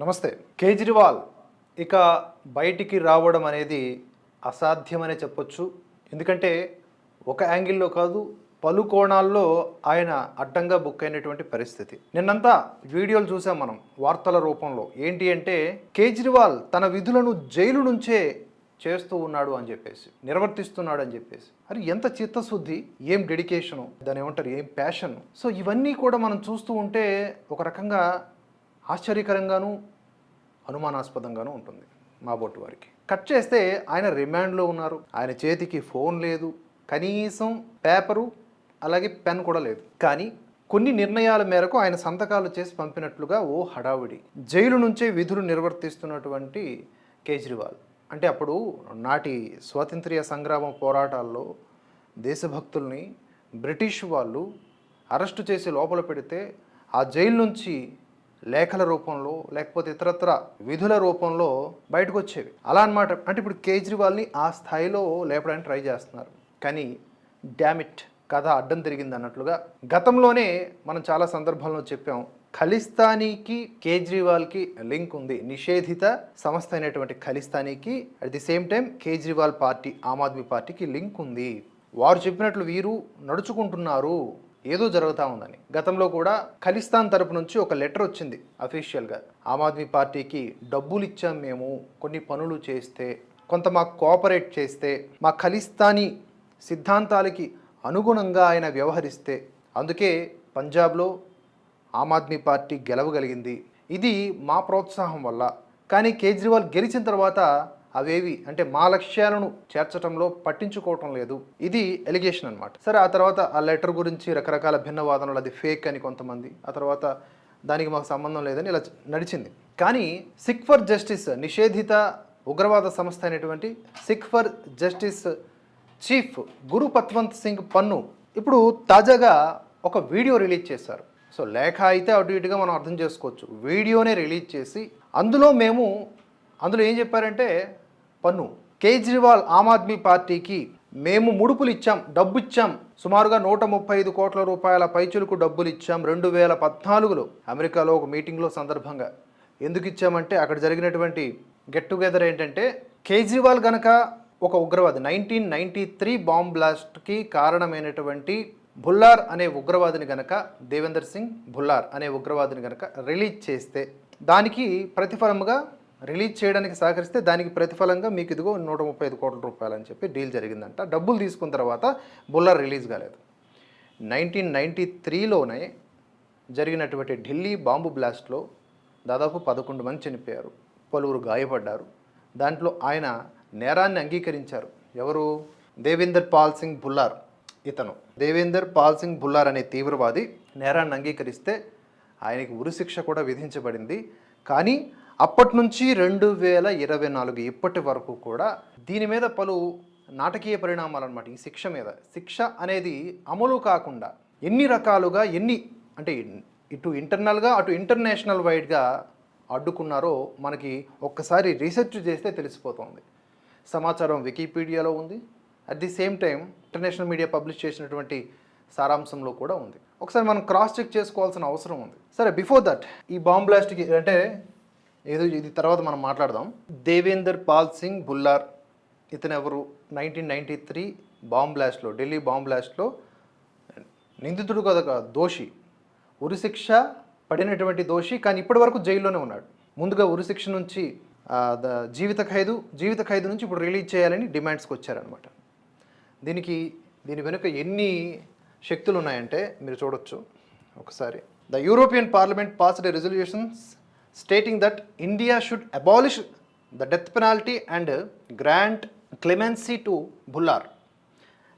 నమస్తే. కేజ్రీవాల్ ఇక బయటికి రావడం అనేది అసాధ్యమనే చెప్పొచ్చు. ఎందుకంటే ఒక యాంగిల్లో కాదు పలు కోణాల్లో ఆయన అడ్డంగా బుక్ అయినటువంటి పరిస్థితి. నిన్నంతా వీడియోలు చూసాం మనం వార్తల రూపంలో. ఏంటి అంటే కేజ్రీవాల్ తన విధులను జైలు నుంచే చేస్తూ ఉన్నాడు అని చెప్పేసి నిర్వర్తిస్తున్నాడు అని చెప్పేసి. అరే ఎంత చిత్తశుద్ధి ఏం డెడికేషను దాని ఏమంటారు ఏం ప్యాషన్. సో ఇవన్నీ కూడా మనం చూస్తూ ఉంటే ఒక రకంగా ఆశ్చర్యకరంగాను అనుమానాస్పదంగానూ ఉంటుంది మా బొట్టు వారికి. కట్ చేస్తే ఆయన రిమాండ్లో ఉన్నారు. ఆయన చేతికి ఫోన్ లేదు. కనీసం పేపరు అలాగే పెన్ కూడా లేదు. కానీ కొన్ని నిర్ణయాల మేరకు ఆయన సంతకాలు చేసి పంపినట్లుగా ఓ హడావిడి. జైలు నుంచే విధులు నిర్వర్తిస్తున్నటువంటి కేజ్రీవాల్. అంటే అప్పుడు నాటి స్వాతంత్ర్య సంగ్రామ పోరాటాల్లో దేశభక్తుల్ని బ్రిటిష్ వాళ్ళు అరెస్టు చేసి లోపల పెడితే ఆ జైలు నుంచి లేఖల రూపంలో లేకపోతే ఇతరత్ర విధుల రూపంలో బయటకు వచ్చేవి అలా అన్నమాట. అంటే ఇప్పుడు కేజ్రీవాల్ని ఆ స్థాయిలో లేపడానికి ట్రై చేస్తున్నారు. కానీ డామిట్ కథ అడ్డం తిరిగింది అన్నట్లుగా గతంలోనే మనం చాలా సందర్భాల్లో చెప్పాం ఖలిస్తానీకి కేజ్రీవాల్కి లింక్ ఉంది. నిషేధిత సంస్థ అయినటువంటి ఖలిస్తానీకి at the same time Kejriwal party Aam Aadmi పార్టీకి లింక్ ఉంది. వారు చెప్పినట్లు వీరు నడుచుకుంటున్నారు. ఏదో జరుగుతూ ఉందని. గతంలో కూడా ఖలిస్తాన్ తరపు నుంచి ఒక లెటర్ వచ్చింది అఫీషియల్గా. ఆమ్ ఆద్మీ పార్టీకి డబ్బులు ఇచ్చాం మేము కొన్ని పనులు చేస్తే కొంత మాకు కోఆపరేట్ చేస్తే మా ఖలిస్తానీ సిద్ధాంతాలకి అనుగుణంగా ఆయన వ్యవహరిస్తే అందుకే పంజాబ్లో ఆమ్ ఆద్మీ పార్టీ గెలవగలిగింది. ఇది మా ప్రోత్సాహం వల్ల. కానీ కేజ్రీవాల్ గెలిచిన తర్వాత అవేవి అంటే మా లక్ష్యాలను చేర్చడంలో పట్టించుకోవటం లేదు. ఇది ఎలిగేషన్ అనమాట సరే ఆ తర్వాత ఆ లెటర్ గురించి రకరకాల భిన్న వాదనలు అది ఫేక్ అని కొంతమంది. ఆ తర్వాత దానికి మాకు సంబంధం లేదని ఇలా నడిచింది. కానీ సిక్ ఫర్ జస్టిస్ నిషేధిత ఉగ్రవాద సంస్థ అయినటువంటి Sikh for justice chief Gurpatwant Singh Pannu ఇప్పుడు తాజాగా ఒక వీడియో రిలీజ్ చేశారు. సో లేఖ అయితే అటు ఇటుగా మనం అర్థం చేసుకోవచ్చు. వీడియోనే రిలీజ్ చేసి అందులో మేము అందులో ఏం చెప్పారంటే పన్ను. కేజ్రీవాల్ ఆమ్ ఆద్మీ పార్టీకి మేము ముడుపులు ఇచ్చాం డబ్బు ఇచ్చాం సుమారుగా నూట ముప్పై ఐదు కోట్ల రూపాయల పైచులకు డబ్బులు ఇచ్చాం రెండు వేల పద్నాలుగులో. అమెరికాలో ఒక మీటింగ్లో సందర్భంగా. ఎందుకు ఇచ్చామంటే అక్కడ జరిగినటువంటి గెట్ టుగెదర్ ఏంటంటే కేజ్రీవాల్ గనక ఒక ఉగ్రవాది నైన్టీన్ నైన్టీ త్రీ బాంబ్ బ్లాస్ట్కి కారణమైనటువంటి భుల్లార్ అనే ఉగ్రవాదిని గనక దేవేందర్ సింగ్ భుల్లార్ అనే ఉగ్రవాదిని గనక రిలీజ్ చేస్తే దానికి ప్రతిఫలముగా రిలీజ్ చేయడానికి సహకరిస్తే దానికి ప్రతిఫలంగా మీకు ఇదిగో నూట ముప్పై ఐదు కోట్ల రూపాయలు అని చెప్పి డీల్ జరిగిందంట. డబ్బులు తీసుకున్న తర్వాత బుల్లార్ రిలీజ్ కాలేదు. నైన్టీన్ నైంటీ త్రీలోనే జరిగినటువంటి ఢిల్లీ బాంబు బ్లాస్ట్లో దాదాపు పదకొండు మంది చనిపోయారు. పలువురు గాయపడ్డారు. దాంట్లో ఆయన నేరాన్ని అంగీకరించారు. ఎవరు? దేవేందర్ పాల్ సింగ్ బుల్లార్ ఇతను. దేవేందర్ పాల్ సింగ్ బుల్లార్ అనే తీవ్రవాది నేరాన్ని అంగీకరిస్తే ఆయనకి ఉరిశిక్ష కూడా విధించబడింది. కానీ అప్పటి నుంచి రెండు వేల ఇరవై నాలుగు ఇప్పటి వరకు కూడా దీని మీద పలు నాటకీయ పరిణామాలు అనమాట ఈ శిక్ష మీద. శిక్ష అనేది అమలు కాకుండా ఎన్ని రకాలుగా ఎన్ని అంటే ఇటు ఇంటర్నల్గా అటు ఇంటర్నేషనల్ వైడ్గా అడ్డుకున్నారో మనకి ఒక్కసారి రీసెర్చ్ చేస్తే తెలిసిపోతుంది. సమాచారం వికీపీడియాలో ఉంది. At the same time international media publish చేసినటువంటి సారాంశంలో కూడా ఉంది. ఒకసారి మనం క్రాస్ చెక్ చేసుకోవాల్సిన అవసరం ఉంది. సరే బిఫోర్ దట్ ఈ బాంబ్ బ్లాస్ట్కి అంటే ఏదో ఇది తర్వాత మనం మాట్లాడదాం. దేవేందర్ పాల్ సింగ్ బుల్లార్ ఇతను ఎవరు నైన్టీన్ నైంటీ త్రీ బాంబ్ బ్లాస్ట్లో ఢిల్లీ బాంబ్ బ్లాస్ట్లో నిందితుడు కదా దోషి. ఉరిశిక్ష పడినటువంటి దోషి కానీ ఇప్పటి వరకు జైల్లోనే ఉన్నాడు. ముందుగా ఉరిశిక్ష నుంచి ద- జీవిత ఖైదు జీవిత ఖైదు నుంచి ఇప్పుడు రిలీజ్ చేయాలని డిమాండ్స్కి వచ్చారనమాట దీనికి దీని వెనుక ఎన్ని శక్తులు ఉన్నాయంటే మీరు చూడొచ్చు. ఒకసారి the European parliament passed resolutions stating that India should abolish the death penalty and grant clemency to Bhullar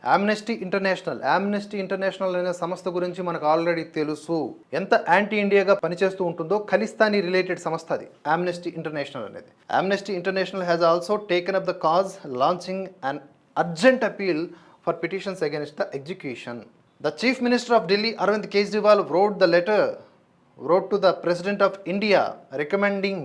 Amnesty International Amnesty International అనే సంస్థ గురించి మనకు ఆల్రెడీ తెలుసు. ఎంత యాంటీ ఇండియాగా పనిచేస్తూ ఉంటుందో ఖలిస్తానీ రిలేటెడ్ సంస్థ అది ఆమ్నెస్టీ ఇంటర్నేషనల్ అనేది. Amnesty International has also taken up the cause launching an urgent appeal for petitions against the execution the chief minister of Delhi Arvind Kejriwal wrote the letter wrote to the President of India recommending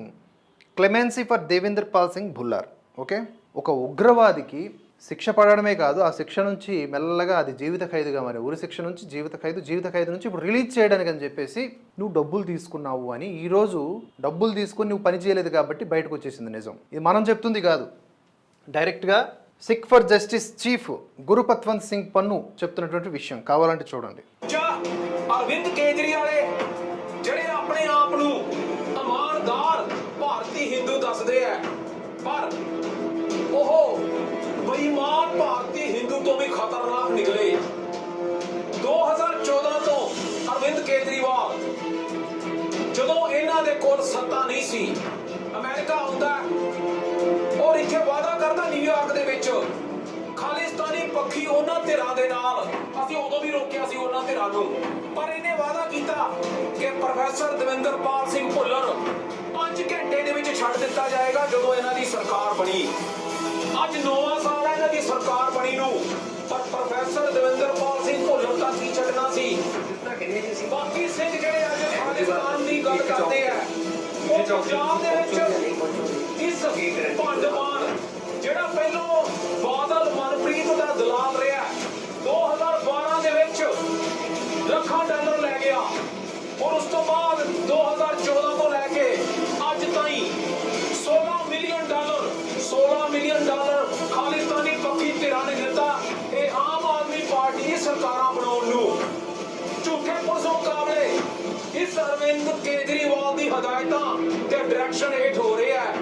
clemency for Devendra Pal Singh Bhullar. Okay ఒక ఉగ్రవాదికి శిక్ష పడడమే కాదు ఆ శిక్ష నుంచి మెల్లగా అది జీవిత ఖైదుగా మరి. ఊరి శిక్ష నుంచి జీవిత ఖైదు జీవిత ఖైదు నుంచి ఇప్పుడు రిలీజ్ చేయడానికి అని చెప్పేసి నువ్వు డబ్బులు తీసుకున్నావు అని ఈరోజు డబ్బులు తీసుకుని నువ్వు పని చేయలేదు కాబట్టి బయటకు వచ్చేసింది నిజం. ఇది మనం చెప్తుంది కాదు. డైరెక్ట్గా Sikh for justice chief Gurpatwant Singh Pannu చెప్తున్నటువంటి విషయం. కావాలంటే చూడండి. ਆਪਣੇ ਆਪ ਨੂੰ ਇਮਾਨਦਾਰ ਭਾਰਤੀ ਹਿੰਦੂ ਦੱਸਦੇ ਆ। ਪਰ ਉਹ ਬੇਈਮਾਨ ਭਾਰਤੀ ਹਿੰਦੂ ਤੋਂ ਵੀ ਖਤਰਨਾਕ ਨਿਕਲੇ 2014 ਤੋਂ ਅਰਵਿੰਦ ਕੇਜਰੀਵਾਲ, ਜਦੋਂ ਇਹਨਾਂ ਦੇ ਕੋਲ ਸੱਤਾ ਨਹੀਂ ਸੀ, ਅਮਰੀਕਾ ਆਉਂਦਾ ਔਰ ਇੱਥੇ ਵਾਅਦਾ ਕਰਦਾ ਨਿਊਯਾਰਕ ਦੇ ਵਿੱਚ ਖਾਲਿਸਤਾਨੀ ਪੱਖੀ ਉਹਨਾਂ ਧਿਰਾਂ ਦੇ ਨਾਲ। ਅਸੀਂ ਉਦੋਂ ਵੀ ਰੋਕਿਆ ਸੀ ਉਹਨਾਂ ਧਿਰਾਂ ਨੂੰ। ਪਰ ਇਹਨੇ ਵਾਅਦਾ ਕੀਤਾ ਕਿ ਪ੍ਰੋਫੈਸਰ ਦਵਿੰਦਰਪਾਲ ਸਿੰਘ ਭੁੱਲਰ 5 ਘੰਟੇ ਦੇ ਵਿੱਚ ਛੱਡ ਦਿੱਤਾ ਜਾਏਗਾ ਜਦੋਂ ਇਹਨਾਂ ਦੀ ਸਰਕਾਰ ਬਣੀ। ਅੱਜ 9 ਸਾਲ ਹੈ ਇਹਨਾਂ ਦੀ ਸਰਕਾਰ ਬਣੀ ਨੂੰ। ਪਰ ਪ੍ਰੋਫੈਸਰ ਦਵਿੰਦਰਪਾਲ ਸਿੰਘ ਭੁੱਲਰ ਤਾਂ ਕੀ ਛੱਡਣਾ ਸੀ? ਬਾਕੀ ਸਿੰਘ ਜਿਹੜੇ ਅੱਜ ਖਾਲਿਸਤਾਨ ਦੀ ਗੱਲ ਕਰਦੇ ਆ, ਉਹ ਪੰਜਾਬ ਦੇ ਵਿੱਚ ਇਸ ਭੰਡਮਾਨ ਪੱਖੀ ਧਿਰਾਂ ਦਿੱਤਾ। ਇਹ ਆਮ ਆਦਮੀ ਪਾਰਟੀ ਸਰਕਾਰਾਂ ਬਣਾਉਣ ਨੂੰ। ਝੂਠੇ ਪੁਲਿਸ ਮੁਕਾਬਲੇ। ਇਸ ਅਰਵਿੰਦ ਕੇਜਰੀਵਾਲ ਦੀ ਹਦਾਇਤਾਂ ਤੇ ਡਾਇਰੈਕਸ਼ਨ ਹੇਠ ਹੋ ਰਿਹਾ ਹੈ।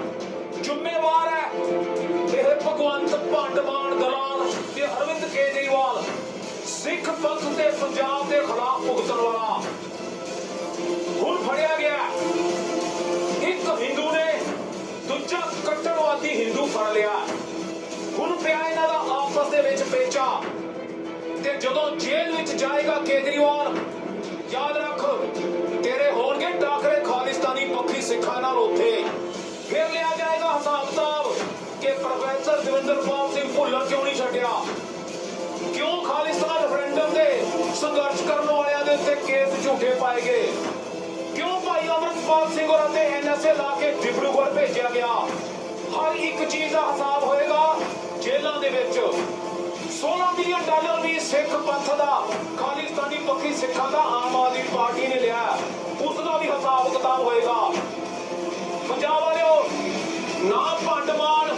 ਜ਼ਿੰਮੇਵਾਰ ਹੈ। ਇਹ ਭਗਵੰਤ ਭੰਡਮਾਨ ਦਲਾਲ ਤੇ ਅਰਵਿੰਦ ਕੇਜਰੀਵਾਲ ਸਿੱਖ ਪੰਥ ਤੇ ਪੰਜਾਬ ਦੇ ਖਿਲਾਫ ਦੇ ਵਿੱਚ ਪੇਚਾ। ਤੇ ਜਦੋਂ ਜੇਲ੍ਹ ਵਿੱਚ ਜਾਏਗਾ ਕੇਜਰੀਵਾਲ, ਯਾਦ ਰੱਖ, ਤੇਰੇ ਹੋਣਗੇ ਟਾਕਰੇ ਖਾਲਿਸਤਾਨੀ ਪੱਖੀ ਸਿੱਖਾਂ ਨਾਲ ਉੱਥੇ। ਫਿਰ ਲਿਆ ਜਾਏਗਾ ਹਿਸਾਬ ਕਿਤਾਬ ਕਿ ਪ੍ਰੋਫੈਸਰ ਦਵਿੰਦਰਪਾਲ ਸਿੰਘ ਭੁੱਲਰ ਕਿਉਂ ਨਹੀਂ ਛੱਡਿਆ? ਕਿਉਂ ਖਾਲਿਸਤਾਨ ਰੈਫਰੈਂਡਮ ਦੇ ਸੰਘਰਸ਼ ਕਰਨ ਵਾਲਿਆਂ ਦੇ ਉੱਤੇ ਕੇਸ ਝੂਠੇ ਪਾਏ ਗਏ? ਕਿਉਂ ਭਾਈ ਅਮਰਪਾਲ ਸਿੰਘ ਹੋਰਾਂ ਤੇ ਐਨਐਸਏ ਲਾ ਕੇ ਡਿਬਰੂਗੜ੍ਹ ਭੇਜਿਆ ਗਿਆ? ਹਰ ਇੱਕ ਚੀਜ਼ ਦਾ ਹਿਸਾਬ ਹੋਏਗਾ ਜੇਲ੍ਹਾਂ ਦੇ ਵਿੱਚ। 16 ਮਿਲੀਅਨ ਡਾਲਰ ਵੀ ਸਿੱਖ ਪੰਥ ਦਾ ਖਾਲਿਸਤਾਨੀ ਪੱਖੀ ਸਿੱਖਾਂ ਦਾ ਆਮ ਆਦਮੀ ਪਾਰਟੀ ਨੇ ਲਿਆ ਉਸ ਦਾ ਵੀ ਹਿਸਾਬ ਕਿਤਾਬ ਹੋਏਗਾ ਪੰਜਾਬ ਵਾਲਿਓ ਨਾ ਭੰਡਮਾਨ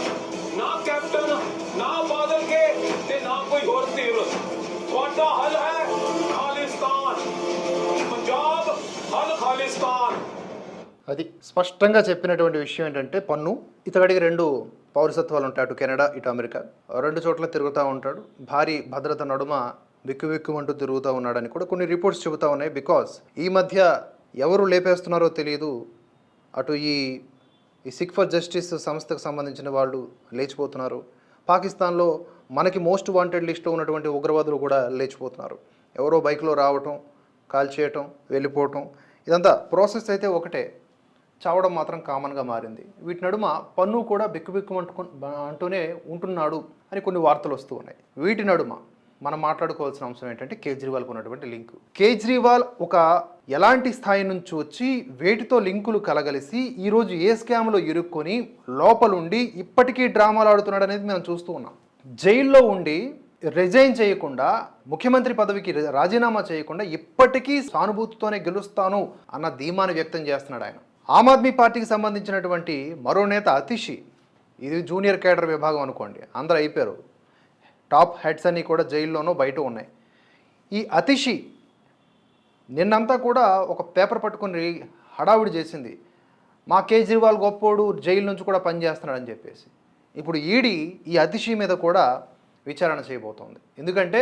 ਨਾ ਕੈਪਟਨ ਨਾ ਬਾਦਲ ਕੇ ਤੇ ਨਾ ਕੋਈ ਹੋਰ ਧਿਰ ਤੁਹਾਡਾ ਹੱਲ ਹੈ ਖਾਲਿਸਤਾਨ ਪੰਜਾਬ ਹੱਲ ਖਾਲਿਸਤਾਨ అది స్పష్టంగా చెప్పినటువంటి విషయం ఏంటంటే పన్ను ఇతడికి రెండు పౌరసత్వాలు ఉంటాయి అటు కెనడా ఇటు అమెరికా. రెండు చోట్ల తిరుగుతూ ఉంటాడు. భారీ భద్రత నడుమ బిక్కు బిక్కుమంటూ తిరుగుతూ ఉన్నాడని కూడా కొన్ని రిపోర్ట్స్ చెబుతూ ఉన్నాయి. బికాస్ ఈ మధ్య ఎవరు లేపేస్తున్నారో తెలియదు అటు ఈ ఈ సిక్ ఫర్ జస్టిస్ సంస్థకు సంబంధించిన వాళ్ళు లేచిపోతున్నారు. పాకిస్తాన్లో మనకి మోస్ట్ వాంటెడ్ లిస్ట్లో ఉన్నటువంటి ఉగ్రవాదులు కూడా లేచిపోతున్నారు. ఎవరో బైక్లో రావటం కాల్ చేయటం వెళ్ళిపోవటం ఇదంతా ప్రాసెస్ అయితే ఒకటే. చావడం మాత్రం కామన్గా మారింది. వీటి నడుమ పన్ను కూడా బిక్కుబిక్కు అంటూనే ఉంటున్నాడు అని కొన్ని వార్తలు వస్తూ ఉన్నాయి. వీటి నడుమ మనం మాట్లాడుకోవాల్సిన అంశం ఏంటంటే కేజ్రీవాల్కి ఉన్నటువంటి లింక్. కేజ్రీవాల్ ఒక ఎలాంటి స్థాయి నుంచి వచ్చి వేటితో లింకులు కలగలిసి ఈరోజు ఏ స్కామ్లో ఇరుక్కొని లోపలుండి ఇప్పటికీ డ్రామాలు ఆడుతున్నాడు అనేది మనం చూస్తూ ఉన్నాం. జైల్లో ఉండి రిజైన్ చేయకుండా ముఖ్యమంత్రి పదవికి రాజీనామా చేయకుండా ఇప్పటికీ సానుభూతితోనే గెలుస్తాను అన్న ధీమాను వ్యక్తం చేస్తున్నాడు ఆయన. ఆమ్ ఆద్మీ పార్టీకి సంబంధించినటువంటి మరో నేత అతిషి. ఇది జూనియర్ కేడర్ విభాగం అనుకోండి. అందరూ అయిపోయారు. టాప్ హెడ్స్ అన్నీ కూడా జైల్లోనూ బయట ఉన్నాయి. ఈ అతిషి నిన్నంతా కూడా ఒక పేపర్ పట్టుకొని హడావుడి చేసింది. మా కేజ్రీవాల్ గొప్పోడు జైలు నుంచి కూడా పనిచేస్తున్నాడని చెప్పేసి. ఇప్పుడు ఈడీ ఈ అతిషి మీద కూడా విచారణ చేయబోతోంది. ఎందుకంటే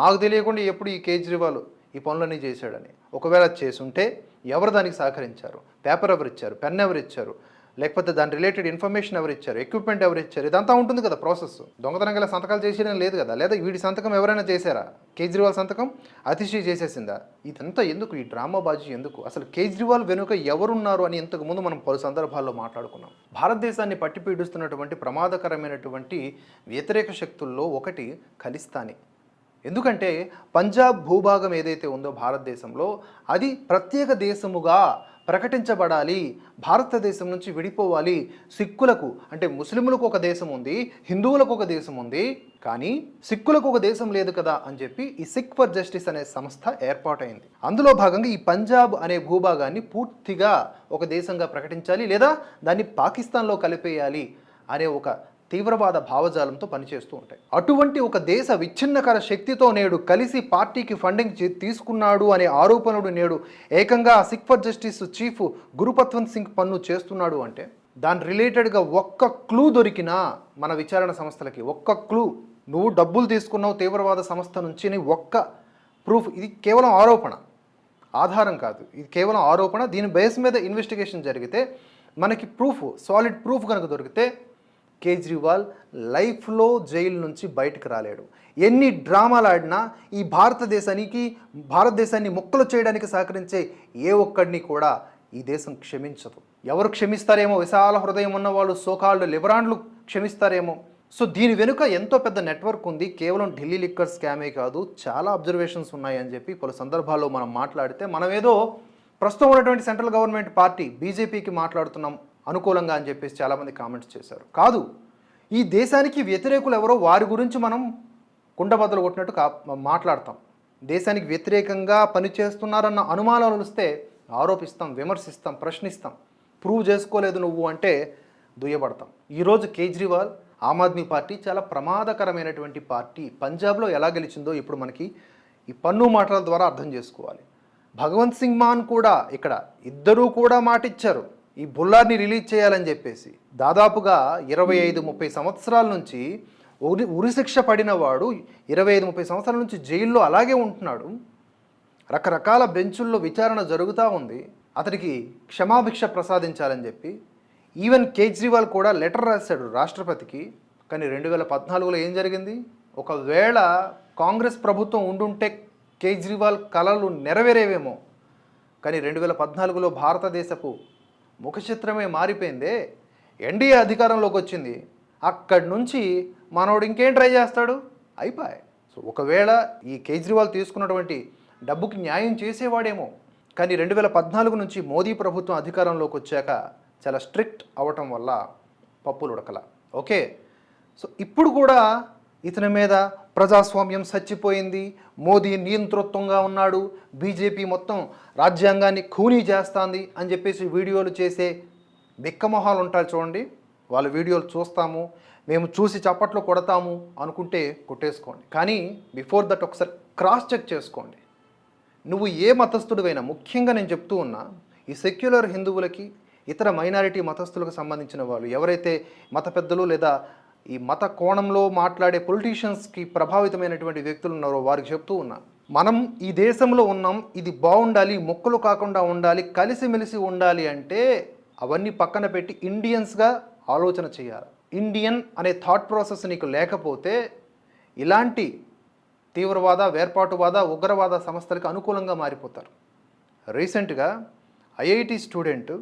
మాకు తెలియకుండా ఎప్పుడు ఈ కేజ్రీవాల్ ఈ పనులన్నీ చేశాడని. ఒకవేళ చేసుంటే ఎవరు దానికి సహకరించారు? పేపర్ ఎవరు ఇచ్చారు? పెన్ ఎవరు ఇచ్చారు? లేకపోతే దాని రిలేటెడ్ ఇన్ఫర్మేషన్ ఎవరు ఇచ్చారు? ఎక్విప్మెంట్ ఎవరు ఇచ్చారు? ఇదంతా ఉంటుంది కదా ప్రాసెస్. దొంగతనం గల సంతకాలు చేసేయడం లేదు కదా. లేదా వీడి సంతకం ఎవరైనా చేశారా? కేజ్రీవాల్ సంతకం? అతిశీ చేసేసిందా? ఇదంతా ఎందుకు? ఈ డ్రామా బాజీ ఎందుకు? అసలు కేజ్రీవాల్ వెనుక ఎవరున్నారు అని ఇంతకు ముందు మనం పలు సందర్భాల్లో మాట్లాడుకున్నాం. భారతదేశాన్ని పట్టిపీడుస్తున్నటువంటి ప్రమాదకరమైనటువంటి వ్యతిరేక శక్తుల్లో ఒకటి ఖలిస్తానీ. ఎందుకంటే పంజాబ్ భూభాగం ఏదైతే ఉందో భారతదేశంలో అది ప్రత్యేక దేశముగా ప్రకటించబడాలి. భారతదేశం నుంచి విడిపోవాలి. సిక్కులకు అంటే ముస్లింలకు ఒక దేశం ఉంది హిందువులకు ఒక దేశం ఉంది కానీ సిక్కులకు ఒక దేశం లేదు కదా అని చెప్పి ఈ సిక్ ఫర్ జస్టిస్ అనే సంస్థ ఏర్పాటైంది. అందులో భాగంగా ఈ పంజాబ్ అనే భూభాగాన్ని పూర్తిగా ఒక దేశంగా ప్రకటించాలి లేదా దాన్ని పాకిస్తాన్లో కలిపేయాలి అనే ఒక తీవ్రవాద భావజాలంతో పనిచేస్తూ ఉంటాయి. అటువంటి ఒక దేశ విచ్ఛిన్నకర శక్తితో నేడు కలిసి పార్టీకి ఫండింగ్ చే- తీసుకున్నాడు అనే ఆరోపణలు నేడు ఏకంగా Sikh for justice chief Gurpatwant Singh Pannu చేస్తున్నాడు అంటే దాని రిలేటెడ్గా ఒక్క క్లూ దొరికినా మన విచారణ సంస్థలకి ఒక్క క్లూ. నువ్వు డబ్బులు తీసుకున్నావు తీవ్రవాద సంస్థ నుంచి అని ఒక్క ప్రూఫ్. ఇది కేవలం ఆరోపణ. ఆధారం కాదు. ఇది కేవలం ఆరోపణ. దీని బేస్ మీద ఇన్వెస్టిగేషన్ జరిగితే మనకి ప్రూఫ్ సాలిడ్ ప్రూఫ్ కనుక దొరికితే కేజ్రీవాల్ లైఫ్లో జైలు నుంచి బయటకు రాలేడు. ఎన్ని డ్రామాలు ఆడినా ఈ భారతదేశానికి భారతదేశాన్ని ముక్కలు చేయడానికి సహకరించే ఏ ఒక్కడిని కూడా ఈ దేశం క్షమించదు. ఎవరు క్షమిస్తారేమో? విశాల హృదయం ఉన్న వాళ్ళు సోకాళ్ళు లిబరాన్లు క్షమిస్తారేమో? సో దీని వెనుక ఎంతో పెద్ద నెట్వర్క్ ఉంది. కేవలం ఢిల్లీ లిక్కర్ స్కామే కాదు చాలా అబ్జర్వేషన్స్ ఉన్నాయి అని చెప్పి పలు సందర్భాల్లో మనం మాట్లాడితే మనం ఏదో ప్రస్తుతం ఉన్నటువంటి సెంట్రల్ గవర్నమెంట్ పార్టీ బీజేపీకి మాట్లాడుతున్నాం. అనుకూలంగా అని చెప్పేసి చాలామంది కామెంట్స్ చేశారు. కాదు ఈ దేశానికి వ్యతిరేకులు ఎవరో వారి గురించి మనం కుండబద్దలు కొట్టినట్టు కా మాట్లాడతాం. దేశానికి వ్యతిరేకంగా పనిచేస్తున్నారన్న అనుమానాలు వస్తే ఆరోపిస్తాం విమర్శిస్తాం ప్రశ్నిస్తాం. ప్రూవ్ చేసుకోలేదు నువ్వు అంటే దుయ్యబడతాం. ఈరోజు కేజ్రీవాల్ ఆమ్ ఆద్మీ పార్టీ చాలా ప్రమాదకరమైనటువంటి పార్టీ. పంజాబ్లో ఎలా గెలిచిందో ఇప్పుడు మనకి ఈ పన్ను మాటల ద్వారా అర్థం చేసుకోవాలి. భగవంత్ సింగ్ మాన్ కూడా ఇక్కడ ఇద్దరూ కూడా మాటిచ్చారు. ఈ బుల్లార్ని రిలీజ్ చేయాలని చెప్పేసి. దాదాపుగా ఇరవై ఐదు ముప్పై సంవత్సరాల నుంచి ఉరి ఉరిశిక్ష పడిన వాడు ఇరవై ఐదు ముప్పై సంవత్సరాల నుంచి జైల్లో అలాగే ఉంటున్నాడు. రకరకాల బెంచుల్లో విచారణ జరుగుతూ ఉంది. అతనికి క్షమాభిక్ష ప్రసాదించాలని చెప్పి. ఈవెన్ కేజ్రీవాల్ కూడా లెటర్ రాశాడు రాష్ట్రపతికి. కానీ రెండు వేల పద్నాలుగులో ఏం జరిగింది? ఒకవేళ కాంగ్రెస్ ప్రభుత్వం ఉండుంటే కేజ్రీవాల్ కలలు నెరవేరేవేమో. కానీ రెండు వేల పద్నాలుగులో భారతదేశపు ముఖచిత్రమే మారిపోయిందే. ఎన్డీఏ అధికారంలోకి వచ్చింది. అక్కడి నుంచి మనోడు ఇంకేం ట్రై చేస్తాడు? అయిపోయి సో ఒకవేళ ఈ కేజ్రీవాల్ తీసుకున్నటువంటి డబ్బుకి న్యాయం చేసేవాడేమో. కానీ రెండు వేల పద్నాలుగు నుంచి మోదీ ప్రభుత్వం అధికారంలోకి వచ్చాక చాలా స్ట్రిక్ట్ అవటం వల్ల పప్పులు ఉడకల ఓకే? సో ఇప్పుడు కూడా ఇతని మీద ప్రజాస్వామ్యం చచ్చిపోయింది మోదీ నియంతృత్వంగా ఉన్నాడు. బీజేపీ మొత్తం రాజ్యాంగాన్ని ఖూనీ చేస్తుంది అని చెప్పేసి వీడియోలు చేసే బిక్కమొహాలు ఉంటారు చూడండి. వాళ్ళ వీడియోలు చూస్తాము. మేము చూసి చప్పట్లు కొడతాము అనుకుంటే కొట్టేసుకోండి. కానీ బిఫోర్ దట్ ఒకసారి క్రాస్ చెక్ చేసుకోండి. నువ్వు ఏ మతస్థుడివైనా ముఖ్యంగా నేను చెప్తూ ఉన్నా ఈ సెక్యులర్ హిందువులకి ఇతర మైనారిటీ మతస్థులకు సంబంధించిన వాళ్ళు ఎవరైతే మత పెద్దలు లేదా ఈ మత కోణంలో మాట్లాడే పొలిటీషియన్స్కి ప్రభావితమైనటువంటి వ్యక్తులు ఉన్నారో వారికి చెప్తూ ఉన్నా. మనం ఈ దేశంలో ఉన్నాం ఇది బాగుండాలి మొక్కలు కాకుండా ఉండాలి కలిసిమెలిసి ఉండాలి అంటే అవన్నీ పక్కన పెట్టి ఇండియన్స్గా ఆలోచన చేయాలి. ఇండియన్ అనే థాట్ ప్రాసెస్ నీకు లేకపోతే ఇలాంటి తీవ్రవాద వేర్పాటువాద ఉగ్రవాద సంస్థలకు అనుకూలంగా మారిపోతారు. రీసెంట్గా ఐఐటి స్టూడెంట్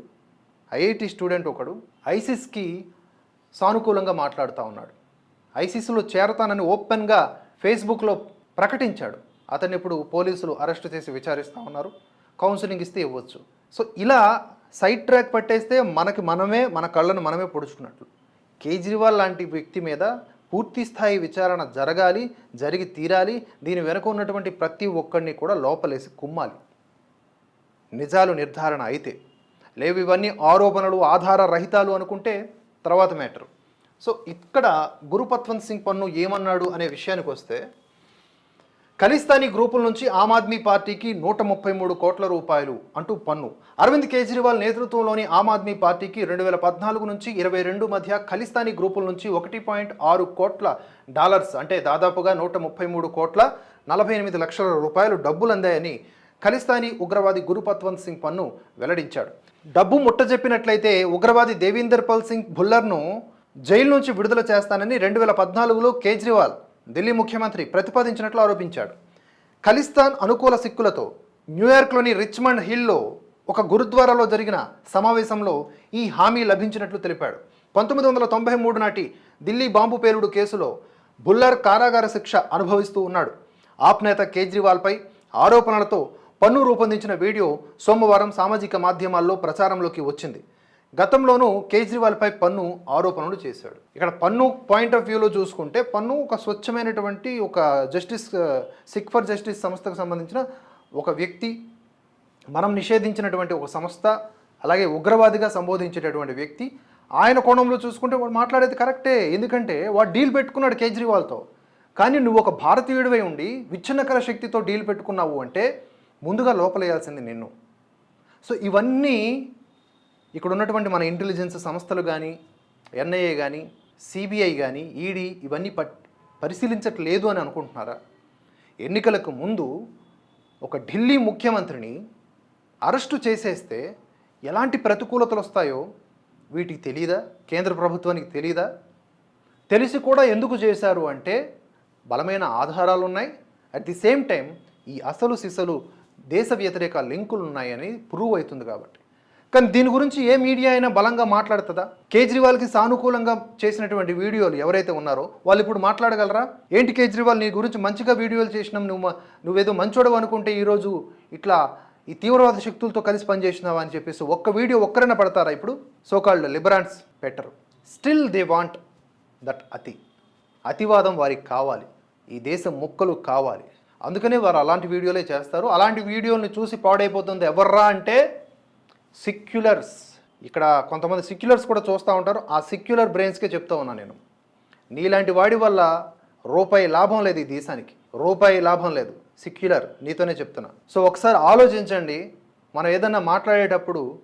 ఐఐటి స్టూడెంట్ ఒకడు ఐసిస్కి సానుకూలంగా మాట్లాడుతూ ఉన్నాడు. ఐసీసీలో చేరతానని ఓపెన్గా ఫేస్బుక్లో ప్రకటించాడు. అతన్ని ఇప్పుడు పోలీసులు అరెస్ట్ చేసి విచారిస్తూ ఉన్నారు. కౌన్సిలింగ్ ఇస్తే ఇవ్వచ్చు. సో ఇలా సైడ్ ట్రాక్ పట్టేస్తే మనకి మనమే మన కళ్ళను మనమే పొడుచుకున్నట్లు. కేజ్రీవాల్ లాంటి వ్యక్తి మీద పూర్తి స్థాయి విచారణ జరగాలి జరిగి తీరాలి. దీని వెనుక ఉన్నటువంటి ప్రతి ఒక్కరిని కూడా లోపలేసి కుమ్మాలి. నిజాలు నిర్ధారణ అయితే లేవు. ఇవన్నీ ఆరోపణలు ఆధార రహితాలు అనుకుంటే తర్వాత మ్యాటర్. సో ఇక్కడ గురుపత్వంత్ సింగ్ పన్ను ఏమన్నాడు అనే విషయానికి వస్తే ఖలిస్తానీ గ్రూపుల నుంచి ఆమ్ ఆద్మీ పార్టీకి నూట ముప్పై మూడు కోట్ల రూపాయలు అంటూ పన్ను. అరవింద్ కేజ్రీవాల్ నేతృత్వంలోని ఆమ్ ఆద్మీ పార్టీకి రెండు వేల పద్నాలుగు నుంచి ఇరవై రెండు మధ్య ఖలిస్తానీ గ్రూపుల నుంచి ఒకటి పాయింట్ ఆరు కోట్ల డాలర్స్ అంటే దాదాపుగా నూట ముప్పై మూడు కోట్ల నలభై ఎనిమిది లక్షల రూపాయలు డబ్బులు అందాయని ఖలిస్తానీ ఉగ్రవాది గురుపత్వంత్ సింగ్ పన్ను వెల్లడించాడు. డబ్బు ముట్టజెప్పినట్లయితే ఉగ్రవాది దేవీందర్ పల్ సింగ్ భుల్లర్ను జైలు నుంచి విడుదల చేస్తానని రెండు వేల పద్నాలుగులో కేజ్రీవాల్ ఢిల్లీ ముఖ్యమంత్రి ప్రతిపాదించినట్లు ఆరోపించాడు. ఖలిస్తాన్ అనుకూల సిక్కులతో న్యూయార్క్లోని రిచ్మండ్ హిల్లో ఒక గురుద్వారాలో జరిగిన సమావేశంలో ఈ హామీ లభించినట్లు తెలిపాడు. పంతొమ్మిది వందల తొంభై మూడు నాటి ఢిల్లీ బాంబు పేలుడు కేసులో బుల్లర్ కారాగార శిక్ష అనుభవిస్తూ ఉన్నాడు. ఆప్ నేత కేజ్రీవాల్పై ఆరోపణలతో పన్ను రూపొందించిన వీడియో సోమవారం సామాజిక మాధ్యమాల్లో ప్రచారంలోకి వచ్చింది. గతంలోనూ కేజ్రీవాల్పై పన్ను ఆరోపణలు చేశాడు. ఇక్కడ పన్ను పాయింట్ ఆఫ్ వ్యూలో చూసుకుంటే పన్ను ఒక స్వచ్ఛమైనటువంటి ఒక జస్టిస్ సిక్ ఫర్ జస్టిస్ సంస్థకు సంబంధించిన ఒక వ్యక్తి మనం నిషేధించినటువంటి ఒక సంస్థ అలాగే ఉగ్రవాదిగా సంబోధించేటటువంటి వ్యక్తి ఆయన కోణంలో చూసుకుంటే వాడు మాట్లాడేది కరెక్టే. ఎందుకంటే వాడు డీల్ పెట్టుకున్నాడు కేజ్రీవాల్తో. కానీ నువ్వు ఒక భారతీయుడివై ఉండి విచ్ఛిన్నకర శక్తితో డీల్ పెట్టుకున్నావు అంటే ముందుగా లోపలేయాల్సింది నిన్ను. సో ఇవన్నీ ఇక్కడ ఉన్నటువంటి మన ఇంటెలిజెన్స్ సంస్థలు కానీ ఎన్ఐఏ కానీ సిబిఐ కానీ ఈడీ ఇవన్నీ పట్ పరిశీలించట్లేదు అని అనుకుంటున్నారా? ఎన్నికలకు ముందు ఒక ఢిల్లీ ముఖ్యమంత్రిని అరెస్టు చేసేస్తే ఎలాంటి ప్రతికూలతలు వస్తాయో వీటికి తెలియదా కేంద్ర ప్రభుత్వానికి తెలియదా తెలిసి కూడా ఎందుకు చేశారు అంటే బలమైన ఆధారాలు ఉన్నాయి అట్ ది సేమ్ టైం ఈ అసలు సిసలు దేశ వ్యతిరేక లింకులు ఉన్నాయని ప్రూవ్ అవుతుంది కాబట్టి. కానీ దీని గురించి ఏ మీడియా అయినా బలంగా మాట్లాడుతుందా? కేజ్రీవాల్కి సానుకూలంగా చేసినటువంటి వీడియోలు ఎవరైతే ఉన్నారో వాళ్ళు ఇప్పుడు మాట్లాడగలరా? ఏంటి కేజ్రీవాల్ నీ గురించి మంచిగా వీడియోలు చేసినాం నువ్వు నువ్వేదో మంచోడవు అనుకుంటే ఈరోజు ఇట్లా ఈ తీవ్రవాద శక్తులతో కలిసి పనిచేసినావా అని చెప్పేసి ఒక్క వీడియో ఒక్కరైనా పడతారా ఇప్పుడు? సోకాల్డ్ లిబరాన్స్ పెట్టరు. స్టిల్ దే వాంట్ దట్ అతి. అతివాదం వారికి కావాలి. ఈ దేశం ముక్కలు కావాలి. అందుకనే వారు అలాంటి వీడియోలే చేస్తారు. అలాంటి వీడియోల్ని చూసి పాడైపోతుంది ఎవర్రా అంటే సిక్యులర్స్. ఇక్కడ కొంతమంది సిక్యులర్స్ కూడా చూస్తూ ఉంటారు. ఆ సిక్యులర్ బ్రెయిన్స్కే చెప్తా ఉన్నా నేను. నీలాంటి వాడి వల్ల రూపాయి లాభం లేదు ఈ దేశానికి. రూపాయి లాభం లేదు. సిక్యులర్. నీతోనే చెప్తున్నా. సో ఒకసారి ఆలోచించండి. మనం ఏదన్నా మాట్లాడేటప్పుడు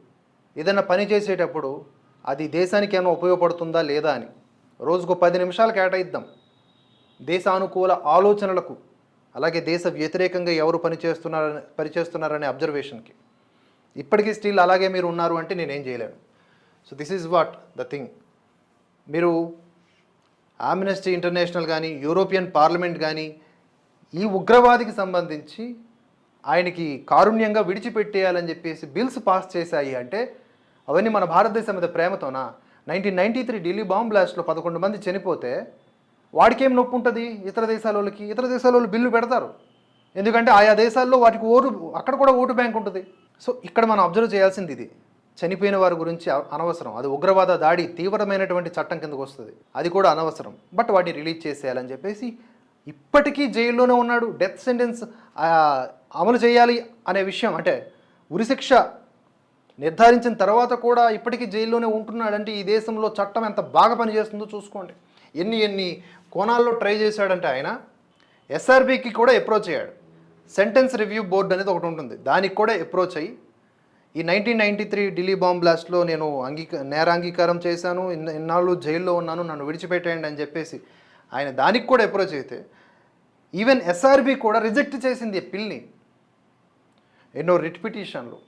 ఏదైనా పని చేసేటప్పుడు అది దేశానికి ఏమైనా ఉపయోగపడుతుందా లేదా అని. రోజుకు పది నిమిషాలు కేటాయిద్దాం. దేశానుకూల ఆలోచనలకు అలాగే దేశ వ్యతిరేకంగా ఎవరు పనిచేస్తున్నారని పనిచేస్తున్నారనే అబ్జర్వేషన్కి ఇప్పటికీ స్టిల్ అలాగే మీరు ఉన్నారు అంటే నేనేం చేయలేను. So this is what the thing మీరు ఆమ్నెస్టీ ఇంటర్నేషనల్ కానీ యూరోపియన్ పార్లమెంట్ కానీ ఈ ఉగ్రవాదికి సంబంధించి ఆయనకి కారుణ్యంగా విడిచిపెట్టేయాలని చెప్పేసి బిల్స్ పాస్ చేశాయి అంటే అవన్నీ మన భారతదేశం మీద ప్రేమతోనా? Nineteen ninety three Delhi bomb బ్లాస్ట్లో పదకొండు మంది చనిపోతే వాడికేం నొప్పి ఉంటుంది? ఇతర దేశాల వాళ్ళకి ఇతర దేశాల వాళ్ళు బిల్లు పెడతారు. ఎందుకంటే ఆయా దేశాల్లో వాటికి ఓటు అక్కడ కూడా ఓటు బ్యాంక్ ఉంటుంది. సో ఇక్కడ మనం అబ్జర్వ్ చేయాల్సింది ఇది. చనిపోయిన వారి గురించి అ- అనవసరం. అది ఉగ్రవాద దాడి తీవ్రమైనటువంటి చట్టం కిందకు వస్తుంది. అది కూడా అనవసరం. బట్ వాటిని రిలీజ్ చేసేయాలని చెప్పేసి ఇప్పటికీ జైల్లోనే ఉన్నాడు. డెత్ సెంటెన్స్ అమలు చేయాలి అనే విషయం అంటే ఉరిశిక్ష నిర్ధారించిన తర్వాత కూడా ఇప్పటికీ జైల్లోనే ఉంటున్నాడంటే ఈ దేశంలో చట్టం ఎంత బాగా పనిచేస్తుందో చూసుకోండి. ఎన్ని ఎన్ని కోణాల్లో ట్రై చేశాడంటే ఆయన ఎస్ఆర్బికి కూడా అప్రోచ్ అయ్యాడు. సెంటెన్స్ రివ్యూ బోర్డు అనేది ఒకటి ఉంటుంది. దానికి కూడా అప్రోచ్ అయ్యి ఈ nineteen ninety three Delhi bomb బ్లాస్ట్లో నేను అంగీక నేరాంగీకారం చేశాను ఇన్న ఇన్నాళ్ళు జైల్లో ఉన్నాను నన్ను విడిచిపెట్టేయండి అని చెప్పేసి ఆయన దానికి కూడా అప్రోచ్ అయితే ఈవెన్ ఎస్ఆర్బి కూడా రిజెక్ట్ చేసింది పిల్ని. ఎన్నో రిట్ పిటిషన్లు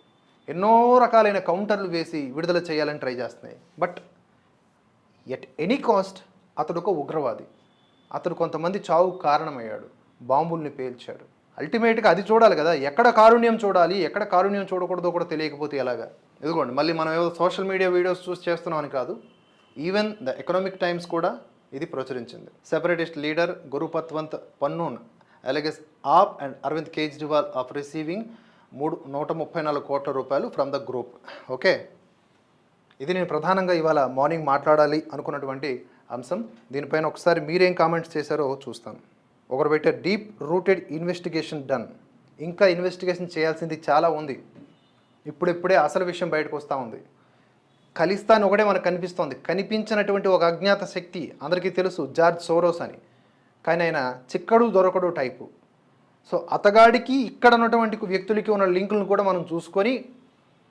ఎన్నో రకాలైన కౌంటర్లు వేసి విడుదల చేయాలని ట్రై చేస్తున్నాయి. బట్ ఎట్ ఎనీ కాస్ట్ అతడు ఒక ఉగ్రవాది. అతడు కొంతమంది చావు కారణమయ్యాడు. బాంబుల్ని పేల్చాడు. అల్టిమేట్గా అది చూడాలి కదా. ఎక్కడ కారుణ్యం చూడాలి ఎక్కడ కారుణ్యం చూడకూడదో కూడా తెలియకపోతే ఎలాగా? ఇదిగోండి మళ్ళీ మనం ఏదో సోషల్ మీడియా వీడియోస్ చూసి చేస్తున్నామని కాదు. ఈవెన్ ద ఎకనామిక్ టైమ్స్ కూడా ఇది ప్రచురించింది. Separatist leader Gurpatwant Pannun alleges AAP and Arvind Kejriwal of receiving మూడు నూట ముప్పై నాలుగు కోట్ల రూపాయలు ఫ్రమ్ ద గ్రూప్ ఓకే ఇది నేను ప్రధానంగా ఇవాళ మార్నింగ్ మాట్లాడాలి అనుకున్నటువంటి అంశం. దీనిపైన ఒకసారి మీరేం కామెంట్స్ చేశారో చూస్తాను. ఒకరు పెట్టే డీప్ రూటెడ్ ఇన్వెస్టిగేషన్ డన్. ఇంకా ఇన్వెస్టిగేషన్ చేయాల్సింది చాలా ఉంది. ఇప్పుడిప్పుడే అసలు విషయం బయటకు వస్తూ ఉంది. ఖలిస్తాన్ ఒకటే మనకు కనిపిస్తోంది. కనిపించినటువంటి ఒక అజ్ఞాత శక్తి అందరికీ తెలుసు జార్జ్ సోరోస్ అని. కానీ ఆయన చిక్కడు దొరకడు టైపు. సో అతగాడికి ఇక్కడ ఉన్నటువంటి వ్యక్తులకి ఉన్న లింకులను కూడా మనం చూసుకొని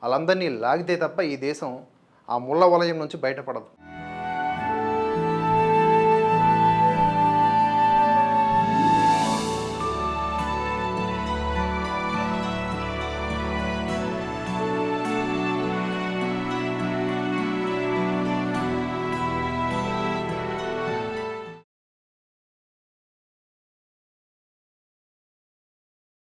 వాళ్ళందరినీ లాగితే తప్ప ఈ దేశం ఆ ముళ్ళ వలయం నుంచి బయటపడదు.